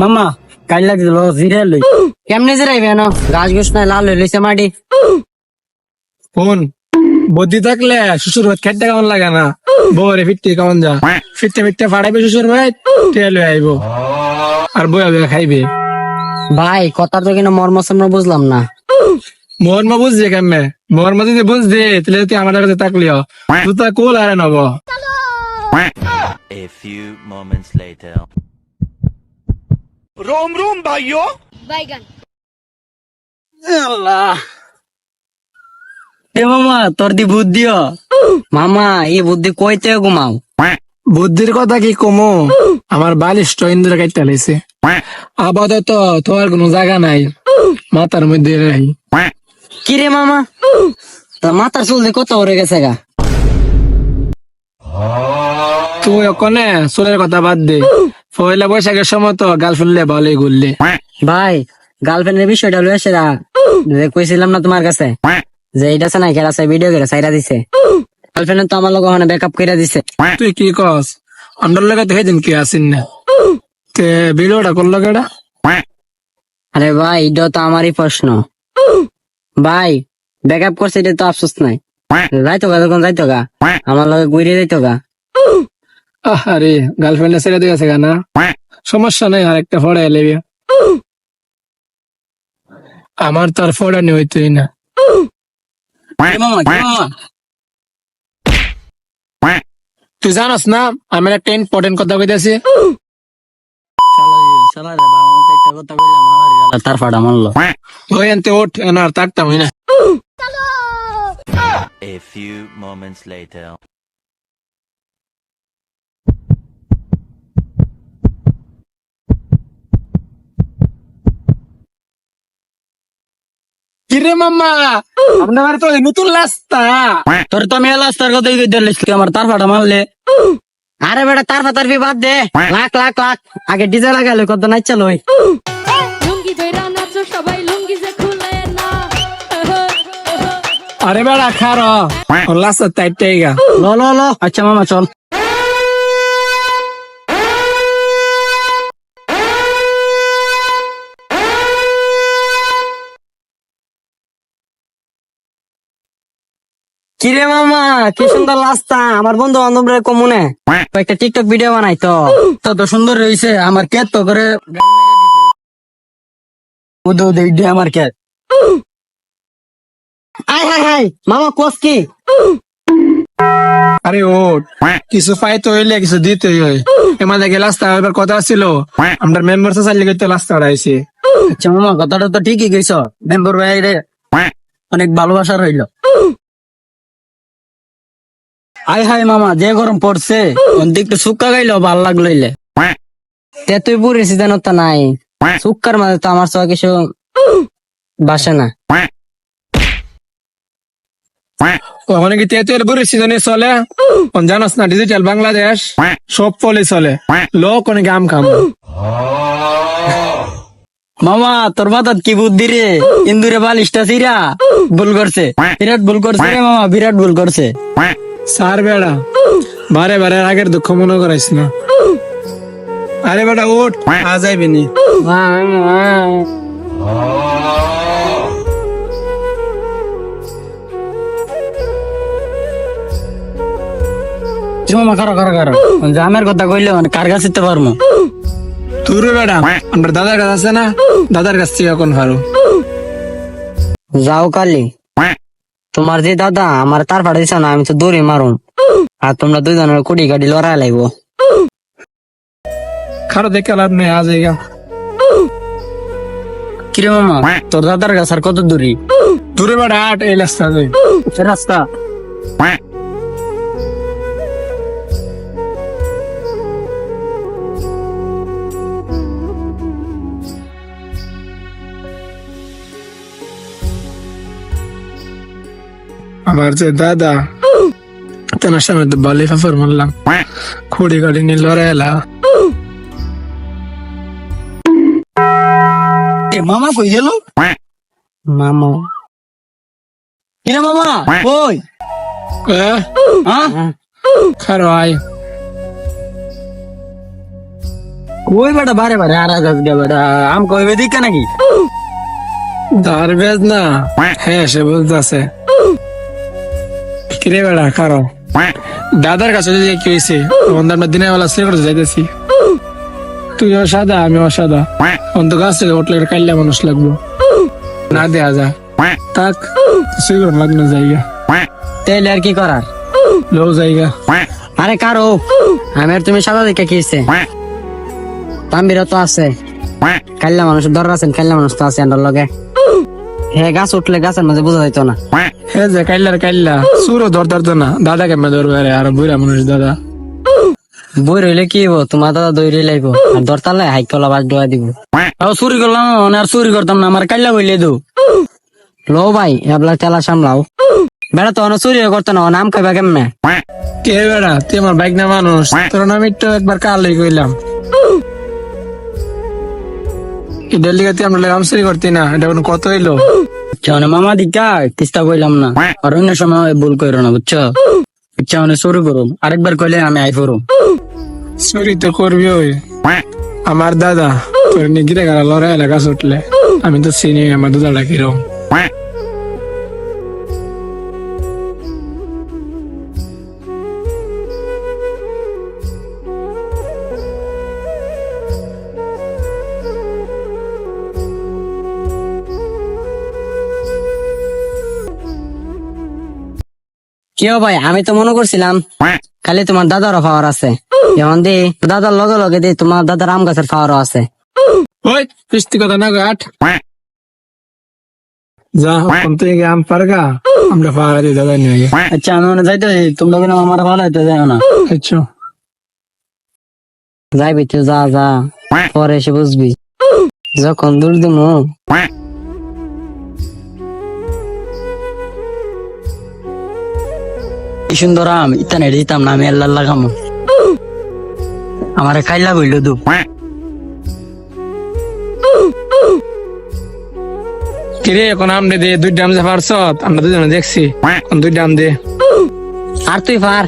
মামা কাল লাগছিল জিরে লই। কেমনে জিরাইবে না গাছ গুছ নাই লাল হয়ে লইছে মাটি। ফোন বুদ্ধি থাকলে শ্বশুর ভাই খেটে কেমন লাগে না? বউরে ফিরতে কেমন যা ফিরতে ফিরতে ফাড়াইবে শ্বশুর ভাই তেল হয়ে আইব। আর বইয়া বইয়া খাইবে। ভাই কথা তো কিনা মর্ম সর্ম বুঝলাম না। মোহন মা বুঝছে কেমনে? মোহন মা যদি বুঝছে তাহলে তুই আমার কাছে থাকলিও তুই তো কোল আরে নব। A few moments later. বাইগান এ মামা তোর দি বুদ্ধিও মামা এই বুদ্ধি কইতে ঘুমাও? বুদ্ধির কথা কি কমো? আমার বালিষ্ট ইন্দ্র কাইটা লাইছে। আপাতত তোমার কোনো জায়গা নাই। মাথার মধ্যে নাই কি রে মামা? তোর মাথার চুল দিয়ে কত উড়ে গেছে গা? তুই ওখানে চুলের কথা বাদ দে। পয়লা বৈশাখের সময় তো গার্লফ্রেন্ড লে ভালোই ঘুরলে। ভাই গার্লফ্রেন্ডের বিষয়টা লয়ে এসে কইছিলাম না তোমার কাছে যে এইটা আছে না কেরা আছে ভিডিও কেরা সাইরা দিছে গার্লফ্রেন্ড তো আমার লোক ওখানে ব্যাকআপ করে দিছে। তুই কি কস? আমার লগে তো সেদিন কি আসিন না? তে ভিডিওটা করল কেডা আরে ভাই এটা তো আমারই প্রশ্ন। ভাই ব্যাকআপ করছে এটা তো আফসোস নাই। যাইতো গা তখন যাইতো গা আমার লগে গুইরে যাইতো গা আরে গার্লফ্রেন্ডে ছেড়ে দিয়ে গেছে না? সমস্যা নাই আর একটা ফড়া এলে আমার তো আর ফড়া নেই হইতোই না। তুই জানাস না আমি একটা ইম্পর্টেন্ট কথা কইতেছি শালা রে বাবা মতো একটা কথা কইলাম তার ফাড়া মারলো ওই আনতে ওঠ না আর থাকতাম না A few moments later. কিরে মাম্মা? আপনার বাড়ি তো নতুন রাস্তা? তোর তো আমি লাস্টার কথা কই দিলিস তুই আমার তার ফাড়া মারলে। আরে বেটা তার ফাতার বি বাদ দে। লাখ লাখ লাখ। আগে ডিজে লাগালে কত নাই চলো লুঙ্গি ধইরা নাচো সবাই লুঙ্গি যে খুলে না। আরে বেড়া খার। রাস্তা টাইটাই গা লো লো লো। আচ্ছা মামা চল। কিরে মামা কি সুন্দর রাস্তা? আমার বন্ধু বান্ধবরা কমুনে একটা টিকটক ভিডিও বানাই তো। তো তো সুন্দর রয়েছে আমার কেত তো করে উদে আমার কেত আয় হায় হায় মামা কোস কি? আরে ওঠ। কিছু পাইতে হইলে কিছু দিতে হয় এমার দেখে রাস্তা এবার কথা ছিল। আমরা মেম্বার সোসাইটি লিগে তো রাস্তা আড়াইছি আচ্ছা মামা কথাটা তো ঠিকই কইছ। মেম্বর ভাই রে অনেক ভালোবাসা রইল। আয় হায় মামা যে গরম পড়ছে অন্তি একটু শুক্কা গাইলো ভালো লাগল ইলে তে তুই বুড়ি সিজন তো নাই। শুক্কার মাঝে তো আমার সব কিছু বাসে না। ওখানে কি তেতুয়ের সিজনে চলে? জানাস না ডিজিটাল বাংলাদেশ সব ফলে চলে। লোক অনেক আম খাম। মামা তোর মাথার কি বুদ্ধি রে? ইন্দুরে বালিশটা সিরা ভুল করছে। বিরাট ভুল করছে রে মামা বিরাট ভুল করছে। সার বেড়া বারে বারে আগের দুঃখ মনে করাইস না। আরে বেটা ওঠ আ যাইবি নি। মামা কারও কারও কারও জামের কথা কইলে মানে কার কাছে দিতে পারব তুই বেড়া আমার দাদার কাছে আছে না? দাদার কাছ থেকে এখন যাও কালি। তোমার যে দাদা আমার তার ফাটা দিছ না আমি তো দৌড়ে মারুম। আর তোমরা দুইজনের কুড়ি গাড়ি লড়াই লাগবো। খারো দেখে লাভ নেই আজ এগা কিরে মামা তোর দাদার কাছে আর কত দূরে? দূরে বেড়া আট এই রাস্তা রাস্তা। আমার যে দাদা তেনার সামনে তো বালি ফাফর মারলাম। খুঁড়ি গাড়ি নিয়ে লড়াই এলা। মামা কই গেল? মামা। কিরে মামা কই? খারো আয়। কই বেটা বারে বারে আর আগাস গে বেটা আম কইবে দিকে নাকি? তার বেজ না হ্যাঁ সে বলতেছে কিরে কারও দাদার কাছে যদি কি হয়েছে তখন আমরা দিনের বেলা সিলেট যাইতেছি। তুই সাদা আমি অসাদা অন্ত গাছ থেকে একটা কাল্লা মানুষ লাগবো। না দেয়া যা। তাক সিলেট লাগল জায়গা। তাইলে আর কি করার? লো জায়গা। আরে কারও, আমি আর তুমি সাদা দেখে কিছে তাম্বিরা তো আছে। কাল্লা মানুষ দর আছেন কাল্লা মানুষ তো আছে আন্ডার লগে। হ্যাঁ গাছ উঠলে গাছের মাঝে বোঝা যাইতো না। হে যে কাল্লার কাল্লা সুরও ধর ধরতো না দাদা কেমন ধরবে রে আর বুড়া মানুষ দাদা। বই রইলে কি হব তোমার দাদা দৌড়ে লাইব আর দরতালে হাইকলা বাজ ডোয়া দিব। আর চুরি করলাম আর চুরি করতাম না আমার কাল্লা বইলে দো। লো ভাই এবলা তেলা সামলাও। বেড়া তো অনেক চুরি করতো না নাম খাইবা কেমনে? কে বেড়া? তুই আমার বাইক না মানুষ। তোর নাম একটু একবার কালই কইলাম। এটার লিগে তুই আমরা আমসরি করতি না এটা কোনো কত হইল? মানে মামা দিকা কিস্তা কইলাম না। আর অন্য সময় ভুল কইরো না বুঝছ? চাওনে শুরু করুম আরেকবার কইলে আমি আই করুম চুরি তো করবি ওই। আমার দাদা তোর নিগিরে গেল লড়াই এলাকা ছুটলে। আমি তো চিনি আমার দাদাটা কিরম। কেউ ভাই? আমি তো মনে করছিলাম খালি তোমার দাদারও পাওয়ার আছে। যেমন দি দাদার লগে লগে দি তোমার দাদার আম গাছের পাওয়ারও আছে। ওই পিস্তি কথা না গাট যা এখন তুই আম পারগা আমরা পাহাড়া দিয়ে দাদা নিয়ে আচ্ছা আমি মনে যাইতে তোমরা কিন্তু আমার ভালো হইতে যাই না? আচ্ছা। যাইবি তুই যা যা। পরে এসে বুঝবি। যখন দূর দিমু কি সুন্দর আম ইতানে দিতাম না আমি আল্লাহ লাগামো। আমারে খাইলা বইল দু। কিরে এখন আম দে দুই ডাম যে পারছ আমরা দুজনে দেখছি। এখন দুই ডাম দে। আর তুই পার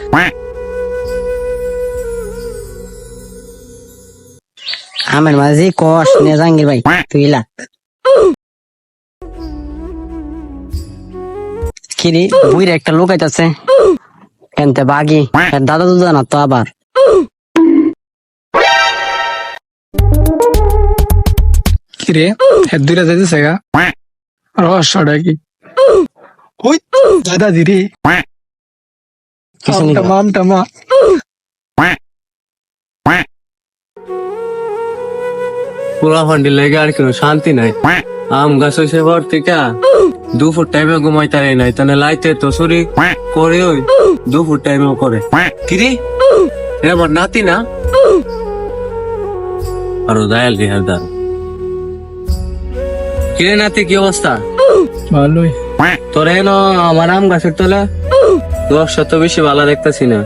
আমের মাঝে কষ নে জাঙ্গির ভাই তুই লাগ কিরে বুইরে একটা লোক আইতাছে। এনতে বাগি। দাদা দুদা না তো আবার। কিরে হ্যাঁ দুইটা যাইতেছে গা? রহস্যটা কি? ওই দাদা দিরে কিছু নি আমটা আমটা মা। পুরা ফান্ডি লেগে আর কোনো শান্তি নাই। আম গাছ হয়েছে পর থেকে। দুপুর টাইমে ঘুমাই তারে নাই তাহলে লাইতে তো শরীর করে ওই দুপুর টাইমেও করে। কিরে এ আমার নাতি না? আরও দায়াল রিহার দার কিরে নাতি কি অবস্থা? ভালোই। তোর এনো আমার আম গাছের তলা? দশ শত বেশি ভালো দেখতেছি না।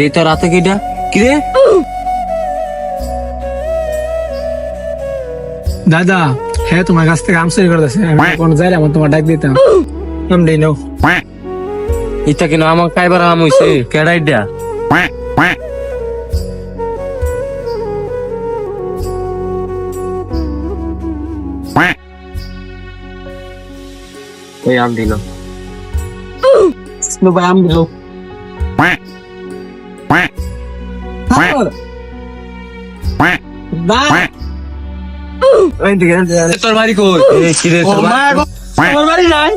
এই তো রাতে কিটা? কিরে দাদা হ্যাঁ তোমার কাছ থেকে আম চুরি করতেছে আমি কোন যাইলে আমার তোমার ডাক দিতাম। আম দেই নাও। ইটা কিনা আমার কাইবার আম হইছে। কেডাই দিয়া। এই আম দিল। ভাই আম দিল। তোর বাড়ি কই? তোর বাড়ি নাই?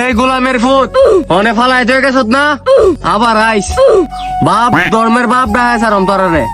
এই গোলামের ফুট অনে ফালাই গেছত না? আবার আইস। বাপ ধর্মের বাপ ডায় সারম তোরে